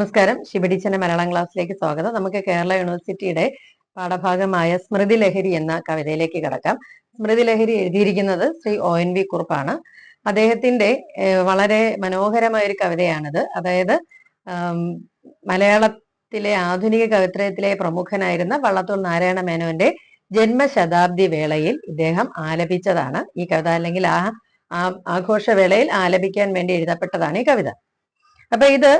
നമസ്കാരം. ശിവടിച്ചന്റെ മലയാളം ക്ലാസ്സിലേക്ക് സ്വാഗതം. നമുക്ക് കേരള യൂണിവേഴ്സിറ്റിയുടെ പാഠഭാഗമായ സ്മൃതി ലഹരി എന്ന കവിതയിലേക്ക് കടക്കാം. സ്മൃതി ലഹരി എഴുതിയിരിക്കുന്നത് ശ്രീ ഒ എൻ വി കുറുപ്പാണ്. അദ്ദേഹത്തിന്റെ വളരെ മനോഹരമായ ഒരു കവിതയാണിത്. അതായത് മലയാളത്തിലെ ആധുനിക കവിത്രയത്തിലെ പ്രമുഖനായിരുന്ന വള്ളത്തോൾ നാരായണ മേനോന്റെ ജന്മശതാബ്ദി വേളയിൽ ഇദ്ദേഹം ആലപിച്ചതാണ് ഈ കവിത. അല്ലെങ്കിൽ ആ- ആഘോഷവേളയിൽ ആലപിക്കാൻ വേണ്ടി എഴുതപ്പെട്ടതാണ് ഈ കവിത. അപ്പൊ ഇത്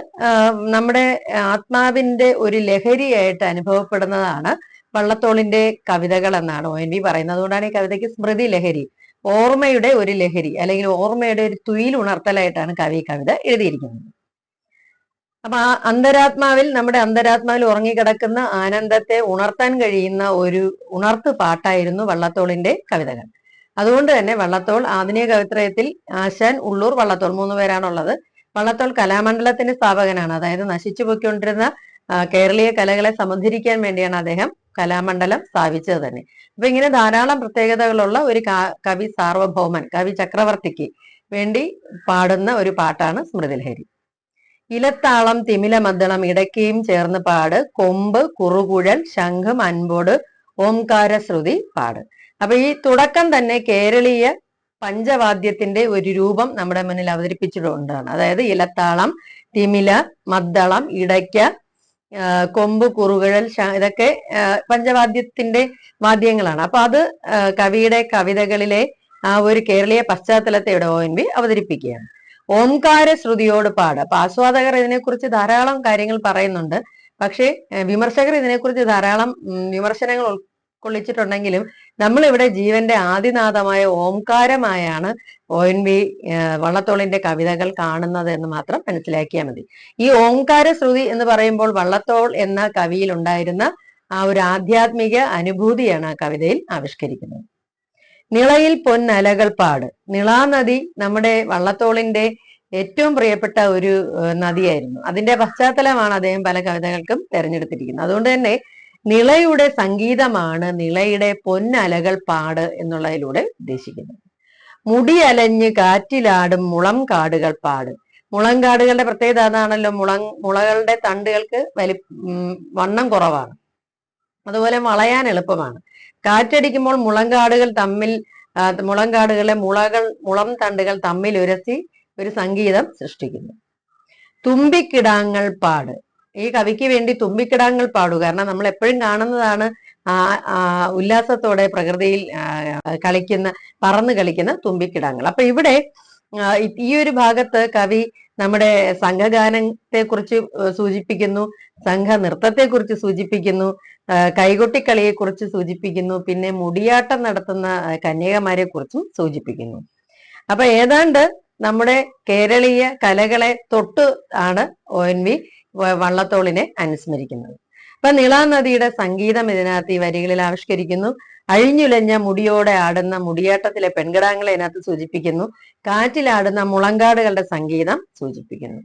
നമ്മുടെ ആത്മാവിന്റെ ഒരു ലഹരിയായിട്ട് അനുഭവപ്പെടുന്നതാണ് വള്ളത്തോളിന്റെ കവിതകൾ എന്നാണ് ഒ എൻ വി പറയുന്നത്. അതുകൊണ്ടാണ് ഈ കവിതയ്ക്ക് സ്മൃതി ലഹരി ഓർമ്മയുടെ ഒരു ലഹരി അല്ലെങ്കിൽ ഓർമ്മയുടെ ഒരു തുയിൽ ഉണർത്തലായിട്ടാണ് കവി കവിത എഴുതിയിരിക്കുന്നത്. അപ്പൊ ആ അന്തരാത്മാവിൽ നമ്മുടെ അന്തരാത്മാവിൽ ഉറങ്ങിക്കിടക്കുന്ന ആനന്ദത്തെ ഉണർത്താൻ കഴിയുന്ന ഒരു ഉണർത്ത് പാട്ടായിരുന്നു വള്ളത്തോളിന്റെ കവിതകൾ. അതുകൊണ്ട് തന്നെ വള്ളത്തോൾ ആധുനിക കവിത്രയത്തിൽ ആശാൻ ഉള്ളൂർ വള്ളത്തോൾ മൂന്ന് പേരാണുള്ളത്. വള്ളത്തോൾ കലാമണ്ഡലത്തിന്റെ സ്ഥാപകനാണ്. അതായത് നശിച്ചു പോയിക്കൊണ്ടിരുന്ന കേരളീയ കലകളെ സമുദ്ധരിക്കാൻ വേണ്ടിയാണ് അദ്ദേഹം കലാമണ്ഡലം സ്ഥാപിച്ചത് തന്നെ. അപ്പൊ ഇങ്ങനെ ധാരാളം പ്രത്യേകതകളുള്ള ഒരു കവി സാർവഭൗമൻ കവി ചക്രവർത്തിക്ക് വേണ്ടി പാടുന്ന ഒരു പാട്ടാണ് സ്മൃതിലഹരി. ഇലത്താളം തിമില മദ്ദളം ഇടയ്ക്കയും ചേർന്ന് പാട് കൊമ്പ് കുറുകുഴൽ ശംഖം അൻപോട് ഓംകാര ശ്രുതി പാട്. അപ്പൊ ഈ തുടക്കം തന്നെ കേരളീയ പഞ്ചവാദ്യത്തിന്റെ ഒരു രൂപം നമ്മുടെ മുന്നിൽ അവതരിപ്പിച്ചിട്ടുണ്ടാണ് അതായത് ഇലത്താളം തിമില മദ്ദളം ഇടയ്ക്ക കൊമ്പ് കുറുകുഴൽ ഇതൊക്കെ പഞ്ചവാദ്യത്തിന്റെ വാദ്യങ്ങളാണ്. അപ്പൊ അത് കവിയുടെ കവിതകളിലെ ആ ഒരു കേരളീയ പശ്ചാത്തലത്തെ ഇവിടെ ഒ എൻ വി അവതരിപ്പിക്കുകയാണ്. ഓംകാര ശ്രുതിയോട് പാട്. അപ്പൊ ആസ്വാദകർ ഇതിനെക്കുറിച്ച് ധാരാളം കാര്യങ്ങൾ പറയുന്നുണ്ട്. പക്ഷേ വിമർശകർ ഇതിനെക്കുറിച്ച് ധാരാളം വിമർശനങ്ങൾ ഉൾക്കൊള്ളിച്ചിട്ടുണ്ടെങ്കിലും നമ്മളിവിടെ ജീവന്റെ ആദിനാഥമായ ഓംകാരമായാണ് ഒ എൻ വി വള്ളത്തോളിന്റെ കവിതകൾ കാണുന്നത് എന്ന് മാത്രം മനസ്സിലാക്കിയാൽ മതി. ഈ ഓംകാര ശ്രുതി എന്ന് പറയുമ്പോൾ വള്ളത്തോൾ എന്ന കവിയിൽ ഉണ്ടായിരുന്ന ആ ഒരു ആധ്യാത്മിക അനുഭൂതിയാണ് ആ കവിതയിൽ ആവിഷ്കരിക്കുന്നത്. നിളയിൽ പൊന്നലകൾ പാട്. നിളാനദി നമ്മുടെ വള്ളത്തോളിന്റെ ഏറ്റവും പ്രിയപ്പെട്ട ഒരു നദിയായിരുന്നു. അതിന്റെ പശ്ചാത്തലമാണ് അദ്ദേഹം പല കവിതകൾക്കും തെരഞ്ഞെടുത്തിരിക്കുന്നത്. അതുകൊണ്ട് തന്നെ നിളയുടെ സംഗീതമാണ് നിളയുടെ പൊന്നലകൾ പാട് എന്നുള്ളതിലൂടെ ഉദ്ദേശിക്കുന്നത്. മുടി അലഞ്ഞ് കാറ്റിലാടും മുളം കാടുകൾ പാട്. മുളം കാടുകളുടെ പ്രത്യേകത അതാണല്ലോ. മുളം മുളകളുടെ തണ്ടുകൾക്ക് വലി വണ്ണം കുറവാണ്. അതുപോലെ വളയാൻ എളുപ്പമാണ്. കാറ്റടിക്കുമ്പോൾ മുളങ്കാടുകൾ തമ്മിൽ മുളങ്കാടുകളിലെ മുളകൾ മുളം തണ്ടുകൾ തമ്മിൽ ഉരസി ഒരു സംഗീതം സൃഷ്ടിക്കുന്നു. തുമ്പിക്കിടാങ്ങൾ പാട്. ഈ കവിക്ക് വേണ്ടി തുമ്പിക്കിടാങ്ങൾ പാടു. കാരണം നമ്മൾ എപ്പോഴും കാണുന്നതാണ് ഉല്ലാസത്തോടെ പ്രകൃതിയിൽ കളിക്കുന്ന പറന്ന് കളിക്കുന്ന തുമ്പിക്കിടാങ്ങൾ. അപ്പൊ ഇവിടെ ഈ- ഒരു ഭാഗത്ത് കവി നമ്മുടെ സംഘഗാനത്തെ കുറിച്ച് സൂചിപ്പിക്കുന്നു സംഘ നൃത്തത്തെ കുറിച്ച് സൂചിപ്പിക്കുന്നു കൈകൊട്ടിക്കളിയെ കുറിച്ച് സൂചിപ്പിക്കുന്നു പിന്നെ മുടിയാട്ടം നടത്തുന്ന കന്യകമാരെ കുറിച്ചും സൂചിപ്പിക്കുന്നു. അപ്പൊ ഏതാണ്ട് നമ്മുടെ കേരളീയ കലകളെ തൊട്ട് ആണ് ഒ എൻ വ- വള്ളത്തോളിനെ അനുസ്മരിക്കുന്നത്. അപ്പൊ നീളാനദിയുടെ സംഗീതം ഇതിനകത്ത് ഈ വരികളിൽ ആവിഷ്കരിക്കുന്നു. അഴിഞ്ഞുലഞ്ഞ മുടിയോടെ ആടുന്ന മുടിയാട്ടത്തിലെ പെൺകിടാങ്ങളെ ഇതിനകത്ത് സൂചിപ്പിക്കുന്നു. കാറ്റിലാടുന്ന മുളങ്കാടുകളുടെ സംഗീതം സൂചിപ്പിക്കുന്നു.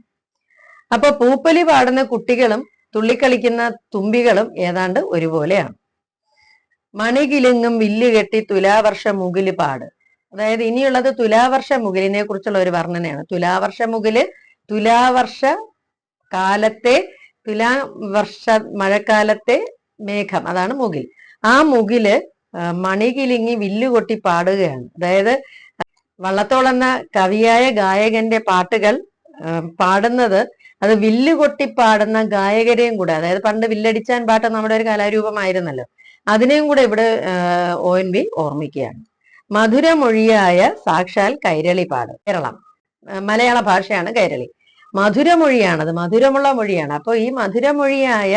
അപ്പൊ പൂപ്പലി പാടുന്ന കുട്ടികളും തുള്ളിക്കളിക്കുന്ന തുമ്പികളും ഏതാണ്ട് ഒരുപോലെയാണ്. മണികിലുങ്ങും വില്ലുകെട്ടി തുലാവർഷ മുകിൽ പാട്. അതായത് ഇനിയുള്ളത് തുലാവർഷ മുകിലിനെ കുറിച്ചുള്ള ഒരു വർണനയാണ്. തുലാവർഷ മുകിൽ തുലാവർഷ കാലത്തെ തുലാ വർഷ മഴക്കാലത്തെ മേഘം അതാണ് മുകിൽ. ആ മുകിൽ മണികിലിങ്ങി വില്ലുകൊട്ടി പാടുകയാണ്. അതായത് വള്ളത്തോൾ എന്ന കവിയായ ഗായകന്റെ പാട്ടുകൾ പാടുന്നത് അത് വില്ലുകൊട്ടി പാടുന്ന ഗായകരെയും കൂടെ അതായത് പണ്ട് വില്ലടിച്ചാൻ പാട്ട് നമ്മുടെ ഒരു കലാരൂപമായിരുന്നല്ലോ അതിനെയും കൂടെ ഇവിടെ ഒ എൻ വി ഓർമ്മിക്കുകയാണ്. മധുരമൊഴിയായ സാക്ഷാൽ കൈരളി പാട് കേരളം. മലയാള ഭാഷയാണ് കൈരളി. മധുരമൊഴിയാണത് മധുരമുള്ള മൊഴിയാണ്. അപ്പൊ ഈ മധുരമൊഴിയായ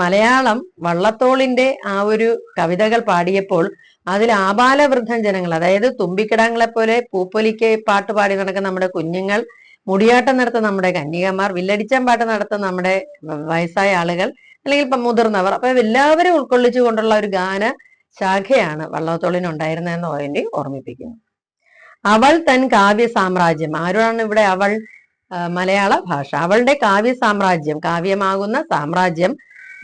മലയാളം വള്ളത്തോളിന്റെ ആ ഒരു കവിതകൾ പാടിയപ്പോൾ അതിൽ ആബാലവൃദ്ധം ജനങ്ങൾ അതായത് തുമ്പിക്കിടാങ്ങളെ പോലെ പൂപ്പൊലിക്ക് പാട്ട് പാടി നടക്കുന്ന നമ്മുടെ കുഞ്ഞുങ്ങൾ മുടിയാട്ടം നടത്തുന്ന നമ്മുടെ കന്യകമാർ വില്ലടിച്ചാൻ പാട്ട് നടത്തുന്ന നമ്മുടെ വയസ്സായ ആളുകൾ അല്ലെങ്കിൽ ഇപ്പം മുതിർന്നവർ അപ്പൊ എല്ലാവരും ഉൾക്കൊള്ളിച്ചുകൊണ്ടുള്ള ഒരു ഗാന ശാഖയാണ് വള്ളത്തോളിന് ഉണ്ടായിരുന്നതെന്ന് ഓയന്റി ഓർമ്മിപ്പിക്കുന്നു. അവൾ തൻ കാവ്യ സാമ്രാജ്യം ആരാണ് ഇവിടെ അവൾ? മലയാള ഭാഷ. അവളുടെ കാവ്യ സാമ്രാജ്യം കാവ്യമാകുന്ന സാമ്രാജ്യം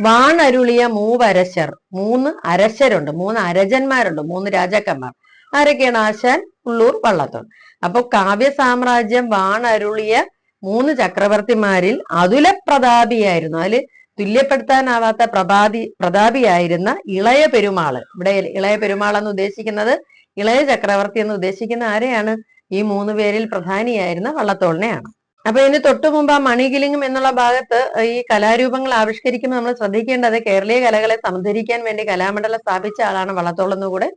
വാണരുളിയ മൂവരശർ. മൂന്ന് അരശരുണ്ട് മൂന്ന് അരജന്മാരുണ്ട് മൂന്ന് രാജാക്കന്മാർ. ആരൊക്കെയാണ് ആശാൻ? ഉള്ളൂർ വള്ളത്തോൾ അപ്പൊ കാവ്യ സാമ്രാജ്യം വാണരുളിയ മൂന്ന് ചക്രവർത്തിമാരിൽ അതുല പ്രതാപിയായിരുന്നു അതിൽ തുല്യപ്പെടുത്താനാവാത്ത പ്രഭാതി പ്രതാപിയായിരുന്ന ഇളയ പെരുമാൾ. ഇവിടെ ഇളയ പെരുമാൾ എന്ന് ഉദ്ദേശിക്കുന്നത് ഇളയ ചക്രവർത്തി എന്ന് ഉദ്ദേശിക്കുന്ന ആരെയാണ്? ഈ മൂന്ന് പേരിൽ പ്രധാനിയായിരുന്ന വള്ളത്തോളിനെയാണ്. അപ്പൊ ഇതിന് തൊട്ടു മുമ്പ് ആ മണികിലിംഗം എന്നുള്ള ഭാഗത്ത് ഈ കലാരൂപങ്ങൾ ആവിഷ്കരിക്കുമ്പോൾ നമ്മൾ ശ്രദ്ധിക്കേണ്ടത് കേരളീയ കലകളെ സംധരിക്കാൻ വേണ്ടി കലാമണ്ഡലം സ്ഥാപിച്ച ആളാണ് വള്ളത്തോളെന്ന് എന്നുകൂടെ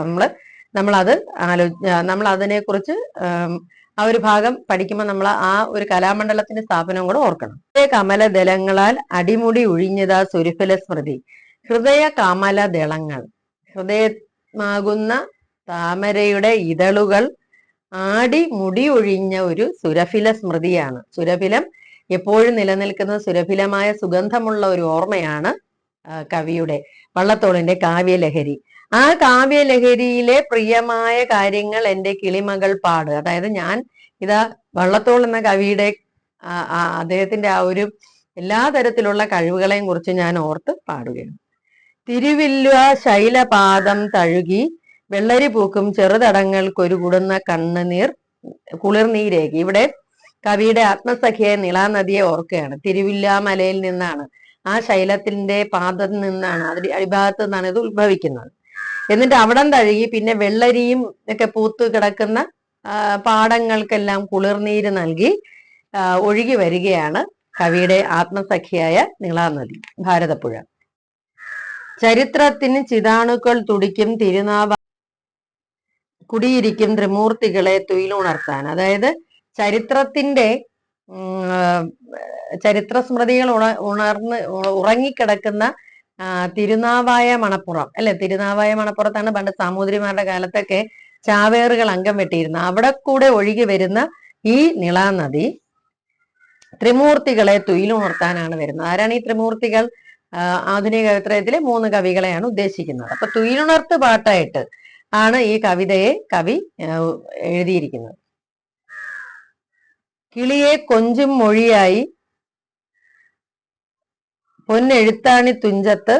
നമ്മൾ നമ്മളത് ആലോ നമ്മൾ അതിനെക്കുറിച്ച് കുറിച്ച് ആ ഒരു ഭാഗം പഠിക്കുമ്പോൾ നമ്മൾ ആ ഒരു കലാമണ്ഡലത്തിന്റെ സ്ഥാപനം കൂടെ ഓർക്കണം. ഹൃദയ കമല ദളങ്ങളാൽ അടിമുടി ഒഴിഞ്ഞതാ സുരുഫല സ്മൃതി. ഹൃദയ കമല ദളങ്ങൾ ഹൃദയമാകുന്ന താമരയുടെ ഇതളുകൾ ആടി മുടി ഒഴിഞ്ഞ ഒരു സുരഫില സ്മൃതിയാണ്. സുരഫിലം എപ്പോഴും നിലനിൽക്കുന്ന സുരഫിലമായ സുഗന്ധമുള്ള ഒരു ഓർമ്മയാണ് കവിയുടെ വള്ളത്തോളിന്റെ കാവ്യലഹരി. ആ കാവ്യലഹരിയിലെ പ്രിയമായ കാര്യങ്ങൾ എന്റെ കിളിമകൾ പാട്. അതായത് ഞാൻ ഇതാ വള്ളത്തോൾ എന്ന കവിയുടെ അദ്ദേഹത്തിന്റെ ആ ഒരു എല്ലാ തരത്തിലുള്ള കഴിവുകളെയും കുറിച്ച് ഞാൻ ഓർത്ത് പാടുകയാണ്. തിരുവില്ല ശൈലപാദം തഴുകി വെള്ളരി പൂക്കും ചെറുതടങ്ങൾക്കൊരു കുടുന്ന കണ്ണുനീർ കുളിർനീരേഖ ഇവിടെ കവിയുടെ ആത്മസഖിയെ നിളാനദിയെ ഓർക്കുകയാണ്. തിരുവില്ലാമലയിൽ നിന്നാണ്. ആ ശൈലത്തിന്റെ പാദത്തിൽ നിന്നാണ് അതിന്റെ അടിഭാഗത്ത് നിന്നാണ് ഇത് ഉത്ഭവിക്കുന്നത്. എന്നിട്ട് അവിടം തഴുകി പിന്നെ വെള്ളരിയും ഒക്കെ പൂത്തു കിടക്കുന്ന പാടങ്ങൾക്കെല്ലാം കുളിർനീര് നൽകി ഒഴുകി വരികയാണ് കവിയുടെ ആത്മസഖിയായ നിളാനദി ഭാരതപ്പുഴ. ചരിത്രത്തിന് ചിതാണുക്കൾ തുടിക്കും തിരുനാവ കുടിയിരിക്കും ത്രിമൂർത്തികളെ തുയിലുണർത്താൻ അതായത് ചരിത്രത്തിന്റെ ചരിത്ര സ്മൃതികൾ ഉണ ഉണർന്ന് ഉറങ്ങിക്കിടക്കുന്ന തിരുനാവായ മണപ്പുറം. അല്ലെ? തിരുനാവായ മണപ്പുറത്താണ് പണ്ട് സാമൂതിരിമാരുടെ കാലത്തൊക്കെ ചാവേറുകൾ അംഗം വെട്ടിയിരുന്നത്. അവിടെ കൂടെ ഒഴുകി വരുന്ന ഈ നിളാനദി ത്രിമൂർത്തികളെ തുയിലുണർത്താനാണ് വരുന്നത്. ആരാണ് ഈ ത്രിമൂർത്തികൾ? ആധുനിക കവിത്രയത്തിലെ മൂന്ന് കവികളെയാണ് ഉദ്ദേശിക്കുന്നത്. അപ്പൊ തുയിലുണർത്ത് പാട്ടായിട്ട് ആണ് ഈ കവിതയെ കവി എഴുതിയിരിക്കുന്നത്. കിളിയെ കൊഞ്ചും മൊഴിയായി പൊന്നെഴുത്താണി തുഞ്ചത്ത്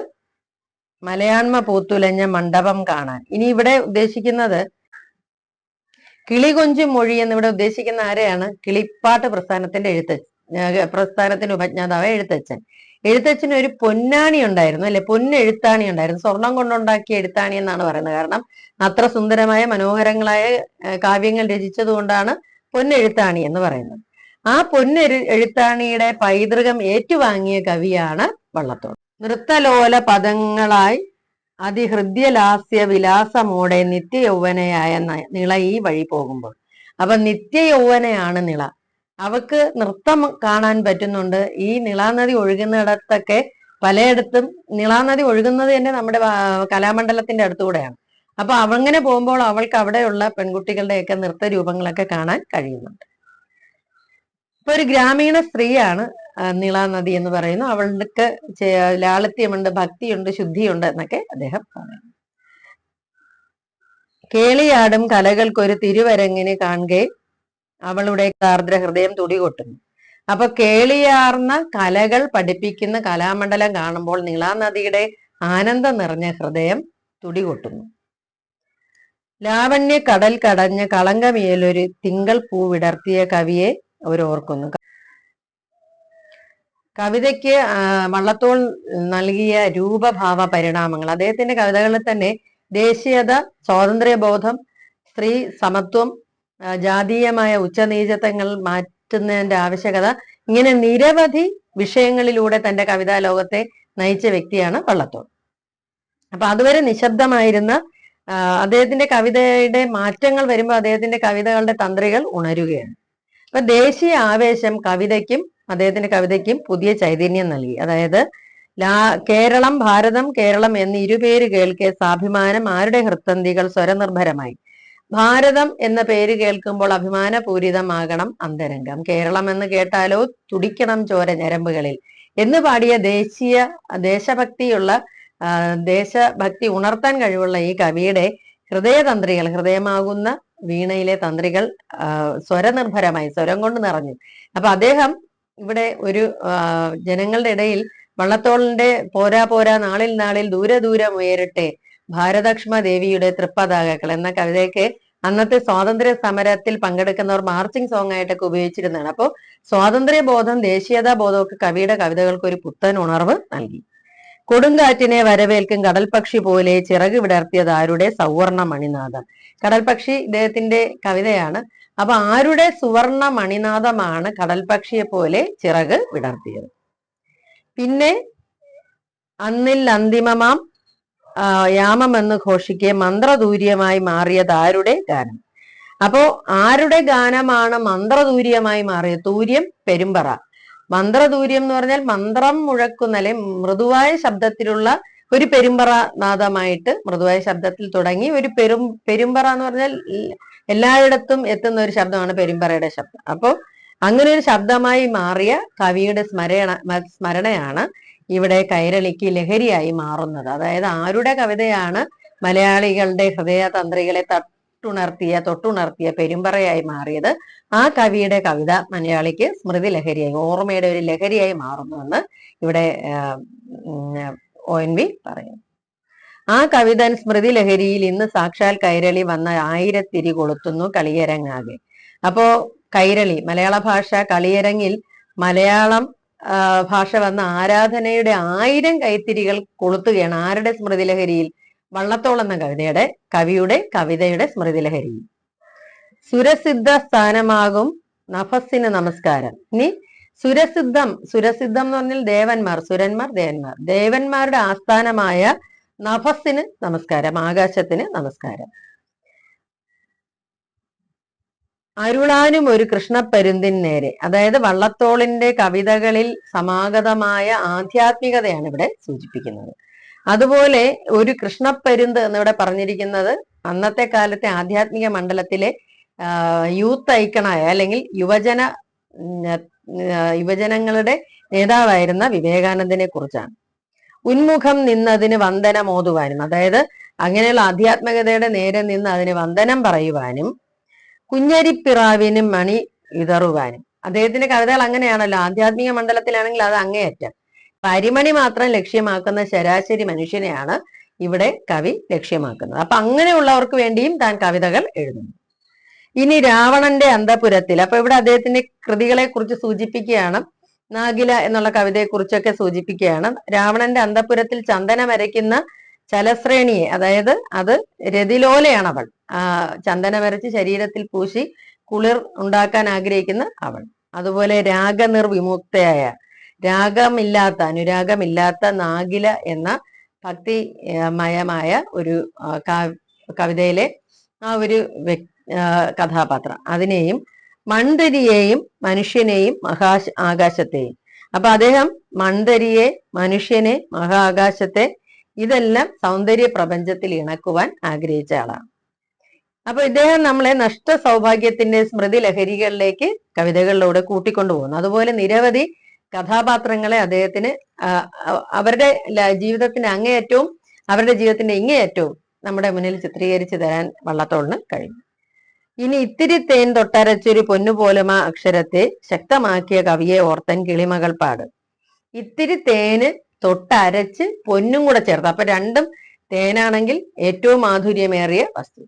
മലയാണ്മ പൂത്തുലഞ്ഞ മണ്ഡപം കാണാൻ. ഇനി ഇവിടെ ഉദ്ദേശിക്കുന്നത് കിളി കൊഞ്ചും മൊഴി എന്നിവിടെ ഉദ്ദേശിക്കുന്ന ആരെയാണ്? കിളിപ്പാട്ട് പ്രസ്ഥാനത്തിന്റെ എഴുത്തച്ഛൻ പ്രസ്ഥാനത്തിന്റെ ഉപജ്ഞാതാവ് എഴുത്തച്ഛൻ. എഴുത്തച്ഛന് ഒരു പൊന്നാണി ഉണ്ടായിരുന്നു അല്ലെ? പൊന്നെഴുത്താണി ഉണ്ടായിരുന്നു. സ്വർണം കൊണ്ടുണ്ടാക്കിയ എഴുത്താണി എന്നാണ് പറയുന്നത്. കാരണം അത്ര സുന്ദരമായ മനോഹരങ്ങളായ കാവ്യങ്ങൾ രചിച്ചതുകൊണ്ടാണ് പൊന്നെഴുത്താണി എന്ന് പറയുന്നത്. ആ പൊന്നെഴു എഴുത്താണിയുടെ പൈതൃകം ഏറ്റുവാങ്ങിയ കവിയാണ് വള്ളത്തോൾ. നൃത്തലോല പദങ്ങളായി അതിഹൃദ്യലാസ്യ വിലാസമോടെ നിത്യ യൗവനയായ നിള ഈ വഴി പോകുമ്പോൾ. അപ്പൊ നിത്യ യൗവനയാണ് നിള. അവക്ക് നൃത്തം കാണാൻ പറ്റുന്നുണ്ട്. ഈ നിളാനദി ഒഴുകുന്നിടത്തൊക്കെ പലയിടത്തും നിളാനദി ഒഴുകുന്നത് തന്നെ നമ്മുടെ കലാമണ്ഡലത്തിന്റെ അടുത്തുകൂടെയാണ്. അപ്പൊ അവങ്ങനെ പോകുമ്പോൾ അവൾക്ക് അവിടെയുള്ള പെൺകുട്ടികളുടെയൊക്കെ നൃത്ത രൂപങ്ങളൊക്കെ കാണാൻ കഴിയുന്നുണ്ട്. ഇപ്പൊ ഒരു ഗ്രാമീണ സ്ത്രീയാണ് നിളാനദി എന്ന് പറയുന്നു അവൾക്ക് ലാളിത്യമുണ്ട് ഭക്തിയുണ്ട് ശുദ്ധിയുണ്ട് എന്നൊക്കെ അദ്ദേഹം പറയുന്നു. കേളിയാടും കലകൾക്കൊരു തിരുവരങ്ങിന് കാണുകെ അവളുടെ ആർദ്ര ഹൃദയം തുടികൊട്ടുന്നു. അപ്പൊ കേളിയാർന്ന കലകൾ പഠിപ്പിക്കുന്ന കലാമണ്ഡലം കാണുമ്പോൾ നീളാനദിയുടെ ആനന്ദം നിറഞ്ഞ ഹൃദയം തുടികൊട്ടുന്നു. ലാവണ്യ കടൽ കടഞ്ഞ കളങ്കമിയലൊരു തിങ്കൾ പൂ വിടർത്തിയ കവിയെ അവർ ഓർക്കുന്നു. കവിതയ്ക്ക് വള്ളത്തോൾ നൽകിയ രൂപഭാവ പരിണാമങ്ങൾ. അദ്ദേഹത്തിന്റെ കവിതകളിൽ തന്നെ ദേശീയത സ്വാതന്ത്ര്യബോധം സ്ത്രീ സമത്വം ജാതീയമായ ഉച്ചനീചത്വങ്ങൾ മാറ്റുന്നതിന്റെ ആവശ്യകത ഇങ്ങനെ നിരവധി വിഷയങ്ങളിലൂടെ തന്റെ കവിതാ ലോകത്തെ നയിച്ച വ്യക്തിയാണ് വള്ളത്തോൾ. അപ്പൊ അതുവരെ നിശബ്ദമായിരുന്ന അദ്ദേഹത്തിന്റെ കവിതയുടെ മാറ്റങ്ങൾ വരുമ്പോൾ അദ്ദേഹത്തിന്റെ കവിതകളുടെ തന്ത്രികൾ ഉണരുകയാണ്. അപ്പൊ ദേശീയ ആവേശം കവിതയ്ക്കും അദ്ദേഹത്തിന്റെ കവിതയ്ക്കും പുതിയ ചൈതന്യം നൽകി. അതായത് ലാ കേരളം ഭാരതം കേരളം എന്ന് ഇരുപേര് കേൾക്കെ സ്വാഭിമാനം ആരുടെ ഹൃത്തന്തികൾ സ്വരനിർഭരമായി? ഭാരതം എന്ന പേര് കേൾക്കുമ്പോൾ അഭിമാനപൂരിതമാകണം അന്തരംഗം. കേരളം എന്ന് കേട്ടാലോ തുടിക്കണം ചോര ഞരമ്പുകളിൽ. എന്ന് പാടിയ ദേശീയ ദേശഭക്തിയുള്ള ദേശഭക്തി ഉണർത്താൻ കഴിവുള്ള ഈ കവിയുടെ ഹൃദയതന്ത്രികൾ ഹൃദയമാകുന്ന വീണയിലെ തന്ത്രികൾ സ്വരനിർഭരമായി സ്വരം കൊണ്ട് നിറഞ്ഞു. അപ്പൊ അദ്ദേഹം ഇവിടെ ഒരു ജനങ്ങളുടെ ഇടയിൽ വള്ളത്തോളിന്റെ പോരാ പോരാ നാളിൽ നാളിൽ ദൂരെ ദൂരം ഉയരട്ടെ ഭാരതക്ഷ്മ ദേവിയുടെ തൃപ്പതാകകൾ എന്ന കവിതയ്ക്ക് അന്നത്തെ സ്വാതന്ത്ര്യ സമരത്തിൽ പങ്കെടുക്കുന്നവർ മാർച്ചിങ് സോങ് ആയിട്ടൊക്കെ ഉപയോഗിച്ചിരുന്നതാണ്. അപ്പോൾ സ്വാതന്ത്ര്യ ബോധം ദേശീയതാ ബോധമൊക്കെ കവിയുടെ കവിതകൾക്ക് ഒരു പുത്തൻ ഉണർവ് നൽകി. കൊടുങ്കാറ്റിനെ വരവേൽക്കും കടൽപക്ഷി പോലെ ചിറക് വിടർത്തിയത് ആരുടെ? സൗവർണ മണിനാഥം കടൽപക്ഷി ഇദ്ദേഹത്തിന്റെ കവിതയാണ്. അപ്പൊ ആരുടെ സുവർണ മണിനാഥമാണ് കടൽപക്ഷിയെ പോലെ ചിറക് വിടർത്തിയത്? പിന്നെ അന്നിൽ അന്തിമമാം യാമമെന്ന് ഘോഷിക്കെ മന്ത്രദൂര്യമായി മാറിയത് ആരുടെ ഗാനം? അപ്പോ ആരുടെ ഗാനമാണ് മന്ത്രദൂര്യമായി മാറിയത്? തൂര്യം പെരുമ്പറ. മന്ത്രദൂര്യം എന്ന് പറഞ്ഞാൽ മന്ത്രം മുഴക്കുന്ന അല്ലെ മൃദുവായ ശബ്ദത്തിലുള്ള ഒരു പെരുമ്പറ നാദമായിട്ട് മൃദുവായ ശബ്ദത്തിൽ തുടങ്ങി ഒരു പെരും പെരുമ്പറ എന്ന് പറഞ്ഞാൽ എല്ലായിടത്തും എത്തുന്ന ഒരു ശബ്ദമാണ് പെരുമ്പറയുടെ ശബ്ദം. അപ്പോ അങ്ങനെ ഒരു ശബ്ദമായി മാറിയ കവിയുടെ സ്മരണ സ്മരണയാണ് ഇവിടെ കൈരളിക്ക് ലഹരിയായി മാറുന്നത്. അതായത് ആരുടെ കവിതയാണ് മലയാളികളുടെ ഹൃദയതന്ത്രികളെ തട്ടുണർത്തിയ തൊട്ടുണർത്തിയ പെരുമ്പറയായി മാറിയത്? ആ കവിയുടെ കവിത മലയാളിക്ക് സ്മൃതി ലഹരിയായി ഓർമ്മയുടെ ഒരു ലഹരിയായി മാറുന്നുവെന്ന് ഇവിടെ ഒ എൻ വി പറയുന്നു. ആ കവിതൻ സ്മൃതി ലഹരിയിൽ ഇന്ന് സാക്ഷാൽ കൈരളി വന്ന ആയിരത്തിരി കൊളുത്തുന്നു കളിയരങ്ങാകെ. അപ്പോ കൈരളി മലയാള ഭാഷ കളിയരങ്ങിൽ മലയാളം ഭാഷ വന്ന ആരാധനയുടെ ആയിരം കൈത്തിരികൾ കൊളുത്തുകയാണ് ആരുടെ സ്മൃതിലഹരിയിൽ? വള്ളത്തോൾ എന്ന കവിതയുടെ കവിയുടെ കവിതയുടെ സ്മൃതി ലഹരിയിൽ സുരസിദ്ധ സ്ഥാനമാകും നഫസിന് നമസ്കാരം. ഇനി സുരസിദ്ധം സുരസിദ്ധം എന്ന് പറഞ്ഞാൽ ദേവന്മാർ സുരന്മാർ ദേവന്മാർ. ദേവന്മാരുടെ ആസ്ഥാനമായ നഫസിന് നമസ്കാരം ആകാശത്തിന് നമസ്കാരം. അരുളാനും ഒരു കൃഷ്ണപ്പരുന്തിൻ നേരെ. അതായത് വള്ളത്തോളിന്റെ കവിതകളിൽ സമാഗതമായ ആധ്യാത്മികതയാണ് ഇവിടെ സൂചിപ്പിക്കുന്നത്. അതുപോലെ ഒരു കൃഷ്ണപ്പരുന്ത് എന്നിവിടെ പറഞ്ഞിരിക്കുന്നത് അന്നത്തെ കാലത്തെ ആധ്യാത്മിക മണ്ഡലത്തിലെ യൂത്ത് ഐക്കണായ അല്ലെങ്കിൽ യുവജന യുവജനങ്ങളുടെ നേതാവായിരുന്ന വിവേകാനന്ദനെ കുറിച്ചാണ്. ഉന്മുഖം നിന്നതിന് വന്ദനം ഓതുവാനും അതായത് അങ്ങനെയുള്ള ആധ്യാത്മികതയുടെ നേരെ നിന്ന് അതിന് വന്ദനം പറയുവാനും കുഞ്ഞരിപ്പിറാവിനും മണി ഇതറുവാനും. അദ്ദേഹത്തിന്റെ കവിതകൾ അങ്ങനെയാണല്ലോ. ആധ്യാത്മിക മണ്ഡലത്തിലാണെങ്കിൽ അത് അങ്ങേയറ്റം. പരിമണി മാത്രം ലക്ഷ്യമാക്കുന്ന ശരാശരി മനുഷ്യനെയാണ് ഇവിടെ കവി ലക്ഷ്യമാക്കുന്നത്. അപ്പൊ അങ്ങനെയുള്ളവർക്ക് വേണ്ടിയും താൻ കവിതകൾ എഴുതുന്നു. ഇനി രാവണന്റെ അന്തപുരത്തിൽ അപ്പൊ ഇവിടെ അദ്ദേഹത്തിന്റെ കൃതികളെ കുറിച്ച് സൂചിപ്പിക്കുകയാണ്. നാഗില എന്നുള്ള കവിതയെ കുറിച്ചൊക്കെ സൂചിപ്പിക്കുകയാണ്. രാവണന്റെ അന്തപുരത്തിൽ ചന്ദനം വരയ്ക്കുന്ന ചലശ്രേണിയെ അതായത് അത് രതിലോലയാണ് അവൾ ആ ചന്ദനമരച്ച് ശരീരത്തിൽ പൂശി കുളിർ ഉണ്ടാക്കാൻ ആഗ്രഹിക്കുന്ന അവൾ. അതുപോലെ രാഗനിർവിമുക്തയായ രാഗമില്ലാത്ത അനുരാഗമില്ലാത്ത നാഗില എന്ന ഭക്തിമയമായ മയമായ ഒരു കവിതയിലെ ആ ഒരു കഥാപാത്രം. അതിനെയും മൺതരിയെയും മനുഷ്യനെയും മഹാ ആകാശത്തെയും. അപ്പൊ അദ്ദേഹം മൺതരിയെ മനുഷ്യനെ മഹാകാശത്തെ ഇതെല്ലാം സൗന്ദര്യ പ്രപഞ്ചത്തിൽ ഇണക്കുവാൻ ആഗ്രഹിച്ച ആളാണ് അപ്പൊ ഇദ്ദേഹം നമ്മളെ നഷ്ട സൗഭാഗ്യത്തിന്റെ സ്മൃതി ലഹരികളിലേക്ക് കവിതകളിലൂടെ കൂട്ടിക്കൊണ്ടുപോകുന്നു അതുപോലെ നിരവധി കഥാപാത്രങ്ങളെ അദ്ദേഹത്തിന് അവരുടെ ജീവിതത്തിന്റെ അങ്ങേയറ്റവും അവരുടെ ജീവിതത്തിന്റെ ഇങ്ങേയറ്റവും നമ്മുടെ മുന്നിൽ ചിത്രീകരിച്ചു തരാൻ വള്ളത്തോളിന് കഴിഞ്ഞു ഇനി ഇത്തിരി തേൻ തൊട്ടരച്ചൊരു പൊന്നുപോലുമ അക്ഷരത്തെ ശക്തമാക്കിയ കവിയെ ഓർത്തൻ കിളിമകൾ പാട്. ഇത്തിരി തേന് തൊട്ടരച്ച് പൊന്നും കൂടെ ചേർത്ത്. അപ്പൊ രണ്ടും തേനാണെങ്കിൽ ഏറ്റവും മാധുര്യമേറിയ വസ്തു.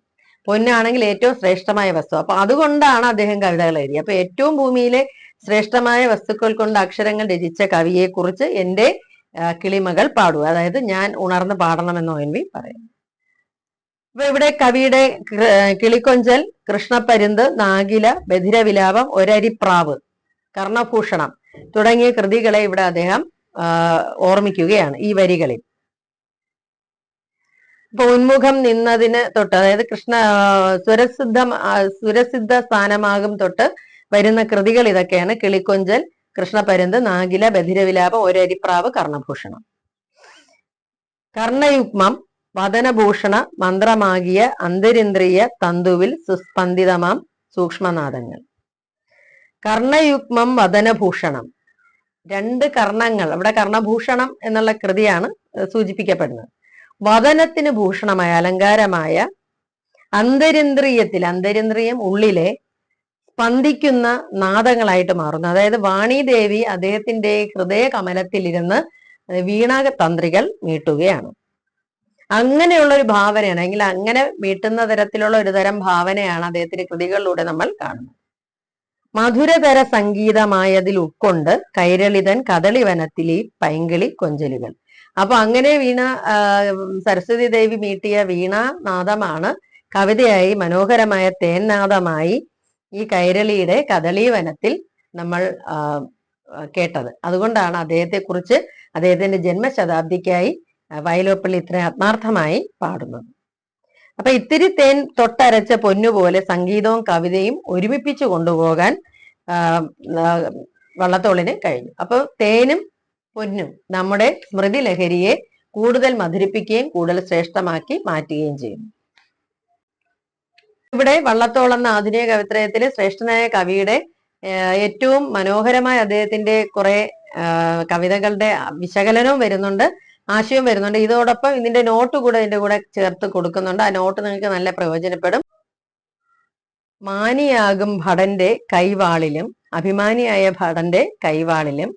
പൊന്നാണെങ്കിൽ ഏറ്റവും ശ്രേഷ്ഠമായ വസ്തു. അപ്പൊ അതുകൊണ്ടാണ് അദ്ദേഹം കവിതകൾ എഴുതിയത്. അപ്പൊ ഏറ്റവും ഭൂമിയിലെ ശ്രേഷ്ഠമായ വസ്തുക്കൾ കൊണ്ട് അക്ഷരങ്ങൾ രചിച്ച കവിയെ കുറിച്ച് എന്റെ കിളിമകൾ പാടുക. അതായത് ഞാൻ ഉണർന്ന് പാടണമെന്ന് ഒ പറയുന്നു. അപ്പൊ ഇവിടെ കവിയുടെ കിളിക്കൊഞ്ചൽ കൃഷ്ണപ്പരുന്ത് നാഗില ബധിരവിലാപം ഒരരിപ്രാവ് കർണഭൂഷണം തുടങ്ങിയ കൃതികളെ ഇവിടെ അദ്ദേഹം ഓർമ്മിക്കുകയാണ് ഈ വരികളിൽ. ഇപ്പൊ ഉന്മുഖം നിന്നതിന് തൊട്ട് അതായത് കൃഷ്ണ സുരസിദ്ധ സുരസിദ്ധം സ്ഥാനമാകും തൊട്ട് വരുന്ന കൃതികൾ ഇതൊക്കെയാണ്. കിളിക്കൊഞ്ചൽ കൃഷ്ണപരന്ത് നാഗില ബധിരവിലാപം ഒരരിപ്രാവ് കർണഭൂഷണം. കർണയുഗ്മം വദനഭൂഷണ മന്ത്രമാകിയ അന്തരിന്ദ്രിയ തന്തുവിൽ സുസ്പന്ദിതമാം സൂക്ഷ്മനാദങ്ങൾ. കർണയുഗ്മം വദനഭൂഷണം. രണ്ട് കർണങ്ങൾ അവിടെ കർണഭൂഷണം എന്നുള്ള കൃതിയാണ് സൂചിപ്പിക്കപ്പെടുന്നത്. വദനത്തിന് ഭൂഷണമായ അലങ്കാരമായ അന്തരിന്ദ്രിയത്തിൽ അന്തരിന്ദ്രിയം ഉള്ളിലെ സ്പന്ദിക്കുന്ന നാദങ്ങളായിട്ട് മാറുന്നു. അതായത് വാണിദേവി അദ്ദേഹത്തിന്റെ ഹൃദയ കമലത്തിലിരുന്ന് വീണാ തന്ത്രികൾ മീട്ടുകയാണ്. അങ്ങനെയുള്ള ഒരു ഭാവനയാണ് അല്ലെങ്കിൽ അങ്ങനെ മീട്ടുന്ന തരത്തിലുള്ള ഒരു തരം ഭാവനയാണ് അദ്ദേഹത്തിന്റെ കൃതികളിലൂടെ നമ്മൾ കാണുന്നത്. മധുരതര സംഗീതമായതിൽ ഉൾക്കൊണ്ട് കൈരളിതൻ കദളിവനത്തിലെ പൈങ്കിളി കൊഞ്ചലുകൾ. അപ്പൊ അങ്ങനെ വീണ സരസ്വതി ദേവി മീട്ടിയ വീണാനാദമാണ് കവിതയായി മനോഹരമായ തേൻനാദമായി ഈ കൈരളിയുടെ കദളീവനത്തിൽ നമ്മൾ കേട്ടത്. അതുകൊണ്ടാണ് അദ്ദേഹത്തെ കുറിച്ച് അദ്ദേഹത്തിന്റെ ജന്മശതാബ്ദിക്കായി വയലോപ്പള്ളി ഇത്ര ആത്മാർത്ഥമായി പാടുന്നത്. അപ്പൊ ഇത്തിരി തേൻ തൊട്ടരച്ച പൊന്നുപോലെ സംഗീതവും കവിതയും ഒരുമിപ്പിച്ചു കൊണ്ടുപോകാൻ വള്ളത്തോളിന് കഴിഞ്ഞു. അപ്പൊ തേനും പൊന്നും നമ്മുടെ സ്മൃതി ലഹരിയെ കൂടുതൽ മധുരിപ്പിക്കുകയും കൂടുതൽ ശ്രേഷ്ഠമാക്കി മാറ്റുകയും ചെയ്യും ഇവിടെ വള്ളത്തോൾ എന്ന ആധുനിക കവിത്രയത്തിലെ ശ്രേഷ്ഠനായ കവിയുടെ ഏറ്റവും മനോഹരമായ അദ്ദേഹത്തിന്റെ കുറെ കവിതകളുടെ വിശകലനവും വരുന്നുണ്ട്. ആശയവും വരുന്നുണ്ട്. ഇതോടൊപ്പം ഇതിന്റെ നോട്ട് കൂടെ ഇതിന്റെ കൂടെ ചേർത്ത് കൊടുക്കുന്നുണ്ട്. ആ നോട്ട് നിങ്ങൾക്ക് നല്ല പ്രയോജനപ്പെടും. മാനിയാകും ഭടന്റെ കൈവാളിലും അഭിമാനിയായ ഭടന്റെ കൈവാളിലും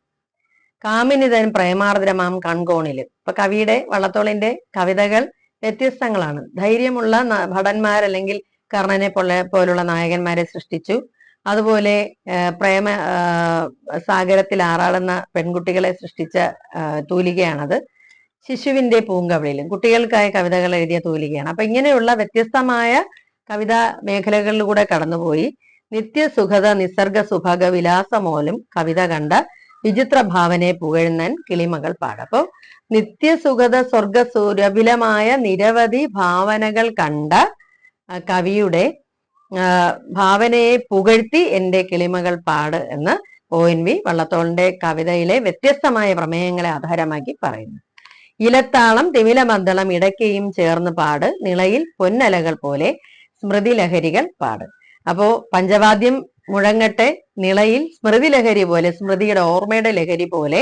കാമിനിതൻ പ്രേമാർദ്രമാം കൺകോണിലും. ഇപ്പൊ കവിയുടെ വള്ളത്തോളിന്റെ കവിതകൾ വ്യത്യസ്തങ്ങളാണ്. ധൈര്യമുള്ള ഭടന്മാരല്ലെങ്കിൽ കർണനെ പോലെ പോലുള്ള നായകന്മാരെ സൃഷ്ടിച്ചു. അതുപോലെ പ്രേമ സാഗരത്തിൽ ആറാടുന്ന പെൺകുട്ടികളെ സൃഷ്ടിച്ച തൂലികയാണത്. ശിശുവിന്റെ പൂങ്കവിളിലും കുട്ടികൾക്കായ കവിതകൾ എഴുതിയ തൂലികയാണ്. അപ്പൊ ഇങ്ങനെയുള്ള വ്യത്യസ്തമായ കവിതാ മേഖലകളിലൂടെ കടന്നുപോയി നിത്യസുഖത നിസർഗ സുഭഗ വിലാസമോലും കവിത കണ്ട വിചിത്ര ഭാവനയെ പുകഴുന്നൻ കിളിമകൾ പാട്. അപ്പോൾ നിത്യസുഖത സ്വർഗ സുരഭിലമായ നിരവധി ഭാവനകൾ കണ്ട കവിയുടെ ഭാവനയെ പുകഴ്ത്തി എന്റെ കിളിമകൾ പാട് എന്ന് ഒ എൻ വി വള്ളത്തോളിന്റെ കവിതയിലെ വ്യത്യസ്തമായ പ്രമേയങ്ങളെ ആധാരമാക്കി പറയുന്നു. ഇലത്താളം തിമിലമദ്ദളം ഇടയ്ക്കയും ചേർന്ന് പാട്. നിളയിൽ പൊന്നലകൾ പോലെ സ്മൃതി ലഹരികൾ പാട്. അപ്പോ പഞ്ചവാദ്യം മുഴങ്ങട്ടെ നിളയിൽ സ്മൃതി ലഹരി പോലെ സ്മൃതിയുടെ ഓർമ്മയുടെ ലഹരി പോലെ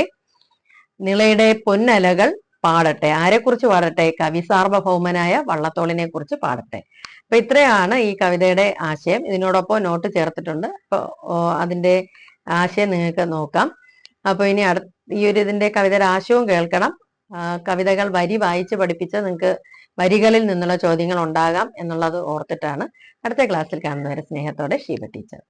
നിളയുടെ പൊന്നലകൾ പാടട്ടെ. ആരെക്കുറിച്ച് പാടട്ടെ? കവി സാർവഭൗമനായ വള്ളത്തോളിനെ കുറിച്ച് പാടട്ടെ. അപ്പൊ ഇത്രയാണ് ഈ കവിതയുടെ ആശയം. ഇതിനോടൊപ്പം നോട്ട് ചേർത്തിട്ടുണ്ട്. അപ്പൊ അതിന്റെ ആശയം നിങ്ങൾക്ക് നോക്കാം. അപ്പൊ ഇനി അടുത്ത ഈ ഒരു ഇതിന്റെ കവിതയുടെ ആശയവും കേൾക്കണം. കവിതകൾ വരി വായിച്ച് പഠിപ്പിച്ച് നിങ്ങൾക്ക് വരികളിൽ നിന്നുള്ള ചോദ്യങ്ങൾ ഉണ്ടാകാം എന്നുള്ളത് ഓർത്തിട്ടാണ് അടുത്ത ക്ലാസ്സിൽ കാണുന്നവരെ സ്നേഹത്തോടെ ഷീബ ടീച്ചർ.